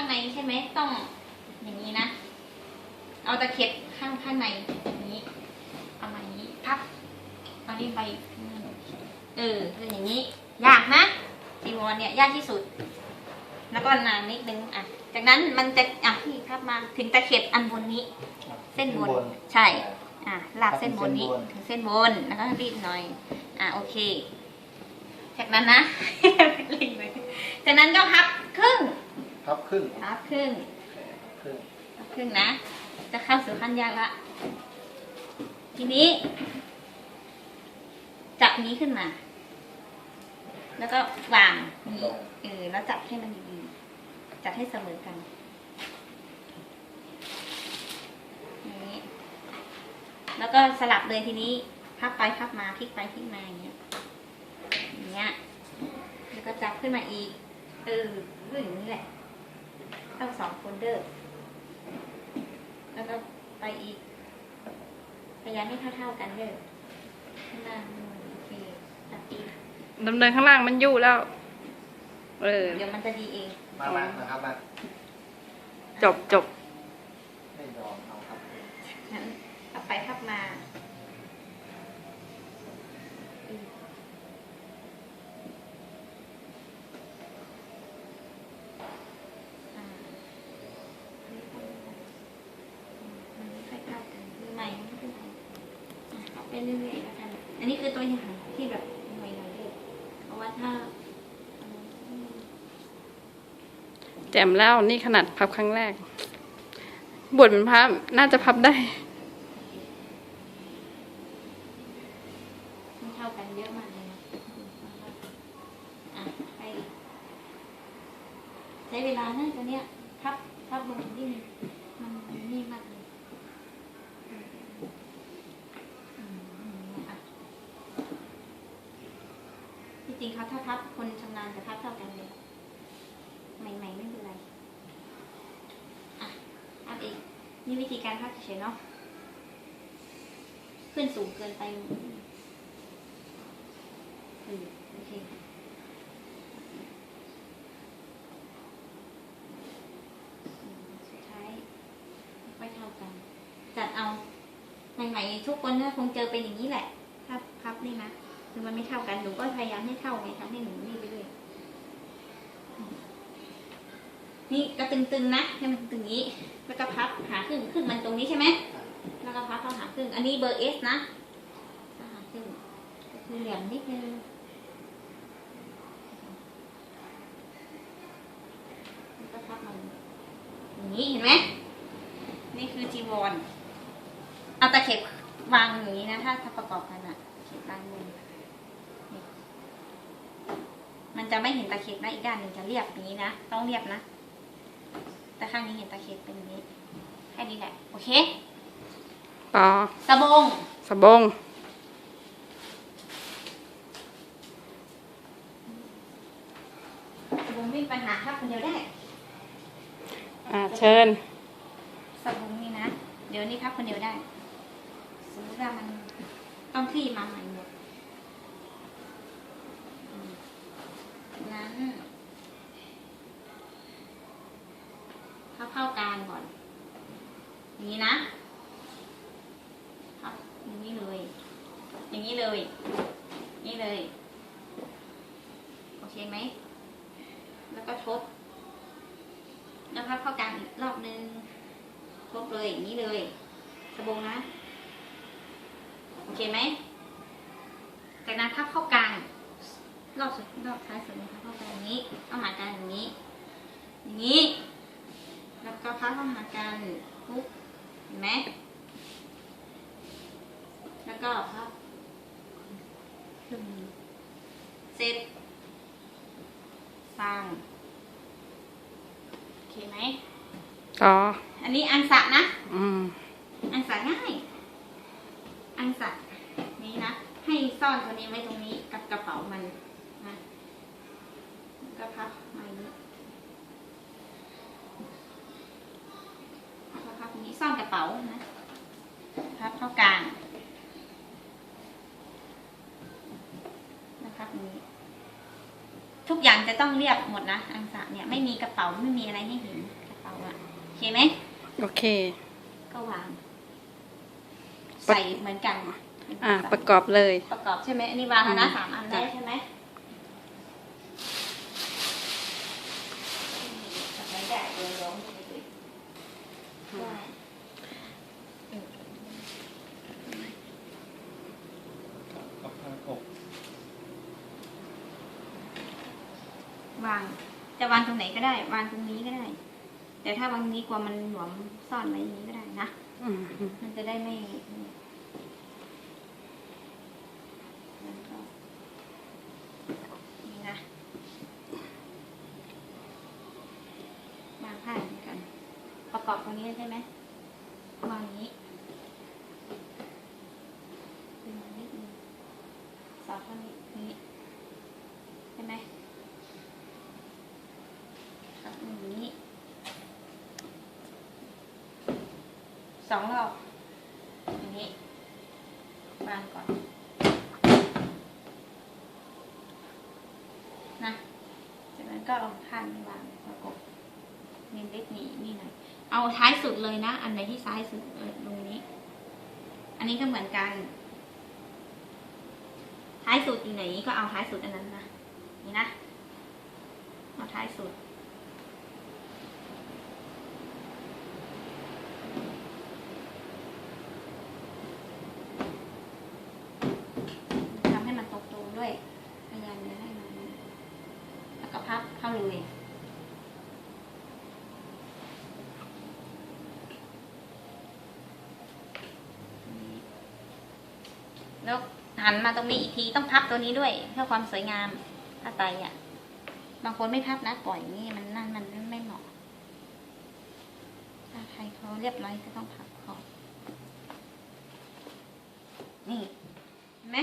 ข้างในใช่ไหมต้องอย่างนี้นะ เอาตะเข็บข้างข้างในอย่างนี้เอามาอย่างนี้พับเอานี้ไปเออคืออย่างนี้ยากนะจีวรเนี่ยยากที่สุด แล้วก็นานนิดนึงอะ จากนั้นมันจะอะพี่พับมาถึงตะเข็บอันบนนี้ เส้นบนใช่อะลากเส้นบนนี้ถึงเส้นบนแล้วก็รีบหน่อย อะโอเค จากนั้นนะเล่งไปจากนั้นก็พับครึ่ง พับครึ่งพับครึ่งครึ่งพับครึ่งนะ จะเข้าสู่ขั้นยากละ ทีนี้ จับนี้ขึ้นมา แล้วก็วางนี้เออแล้วจับให้มันดีๆจับให้เสมอกันอย่างนี้แล้วก็สลับเลยทีนี้พับไปพับมาพลิกไปพลิกมาอย่างเงี้ยอย่างเงี้ยแล้วก็จับขึ้นมาอีกเออก็อย่างนี้แหละ ทั้งสองโฟลเดอร์แล้วก็ไปอีก พยายามให้เท่าๆกันเด้อข้างล่างนู่นโอเคจับอีกดำเนินข้างล่างมันอยู่แล้ว เออ เดี๋ยวมันจะดีเอง มามานะครับมา จบจบ ไม่ยอมเอาครับ งั้นพับไปพับมาอืมอ่ามันไม่ค่อยเข้ากันคือใหม่ไม่เป็นไรอะ เอาไปเรื่อยๆแล้วกันอันนี้คือตัวอย่างที่แบบใหม่ๆเลยเพราะว่าถ้าแจ่มแล้วนี่ขนาดพับครั้งแรกบทเป็นพับน่าจะพับได้ไม่เท่ากันเยอะมากเลยนะอะไปใช้เวลาน่าจะเนี้ยพับพับบนที่มันมันนี่มากเลยอืมอืมอะที่ จริงเขาถ้าพับคนชำนาญจะพับเท่ากันเลย ใหม่ๆไม่เป็นไร อะพับอีกนี่วิธีการพับเฉยๆเนาะ ขึ้นสูงเกินไปอืมโอเคอืมสุดท้ายไม่เท่ากันจัดเอาใหม่ๆทุกคนก็คงเจอเป็นอย่างนี้แหละพับพับนี่นะ คือมันไม่เท่ากันหนูก็พยายามให้เท่าไงทำให้หนูนี่ไปเลยอืมนี่ก็ตึงๆนะให้มันตึงอย่างนี้ แล้วก็พับหาครึ่งครึ่งมันตรงนี้ใช่ไหมแล้วก็พับเข้าหาครึ่งอันนี้เบอร์เอสนะหาครึ่งก็คือเหลี่ยมนิดนึงแล้วก็พับมันอย่างนี้เห็นไหมนี่คือจีวรเอาตะเข็บวางอย่างนี้นะถ้าประกอบกันอะเข็บวางบนนี่ มันจะไม่เห็นตะเข็บนะอีกด้านหนึ่งจะเรียบอย่างนี้นะต้องเรียบนะ แต่ข้างนี้เห็นตะเข็บเป็นอย่างนี้แค่นี้แหละโอเคต่อสบงสบงสบงไม่มีปัญหาครับคนเดียวได้อ่าเชิญสบุงนี่นะเดี๋ยวนี้พับคนเดียวได้สมมติว่ามันต้องคลี่มาใหม่หมดอืมจาก นั้นพับเข้ากลางก่อน อย่างนี้นะพับอย่างนี้เลย อย่างนี้เลย นี่เลย โอเคไหม แล้วก็ทบ แล้วพับเข้ากลางอีกรอบนึง ทบเลยอย่างนี้เลยสบงนะ โอเคไหม จากนั้นพับเข้ากลาง รอบสุดรอบท้ายสุดเลยพับเข้ากลางอย่างนี้เอาหากันอย่างนี้ อย่างนี้ แล้วก็พับเข้าหากันปุ๊บเห็นไหมแล้วก็พับครึ่งหนึ่งเสร็จฟังโอเคไหมต่ออันนี้อันสะนะอืมอันสะง่าย อันสะนี้นะ ให้ซ่อนตัวนี้ไว้ตรงนี้กับกระเป๋ามันนะ แล้วก็พับมาอย่างนี้แล้วก็พับตรงนี้ซ่อนกระเป๋านะพับเข้ากลางแล้วพับตรงนี้ ทุกอย่างจะต้องเรียบหมดนะอังสะเนี่ยไม่มีกระเป๋าไม่มีอะไรให้เห็นกระเป๋าอะโอเคไหมโอเค ก็วาง ใส่เหมือนกันอ่าประกอบเลย ประกอบใช่ไหมอันนี้วางแล้วนะอืมสามอันได้จ้ะใช่ไหมไม่ได้เดี๋ยวร้องไปเลยได้เออ กับข้างอก วาง จะวางตรงไหนก็ได้ วางตรงนี้ก็ได้ แต่ถ้าวางนี้กลัวมันหลวมซ่อนไว้อย่างนี้ก็ได้นะมันจะได้ไม่แล้วก็นี่นะวางผ้าเหมือนกัน ประกอบตรงนี้ใช่ไหมวางอย่างนี้ดึงมานิดนึงสอดเข้านี้นี้ใช่ไหมครับอย่างนี้ สองรอบอย่างนี้วางก่อนนะจากนั้นก็เอาผ้านี้วางประกบนี่เล็กนี่นี่หน่อยเอาท้ายสุดเลยนะ อันไหนที่ซ้ายสุดเออตรงนี้ อันนี้ก็เหมือนกัน ท้ายสุดอยู่ไหนก็เอาท้ายสุดอันนั้นนะนี่นะเอาท้ายสุด ทำให้มันตรงตัวด้วย พยายามจะให้มันแล้วก็พับเข้าเลยแล้วหันมาตรงนี้อีกทีต้องพับตัวนี้ด้วย เพื่อความสวยงามผ้าไตอะ บางคนไม่พับนะปล่อยนี่มันนั่นมันไม่เหมาะถ้าใครเขาเรียบร้อยก็ต้องพับขอบนี่เห็นไหม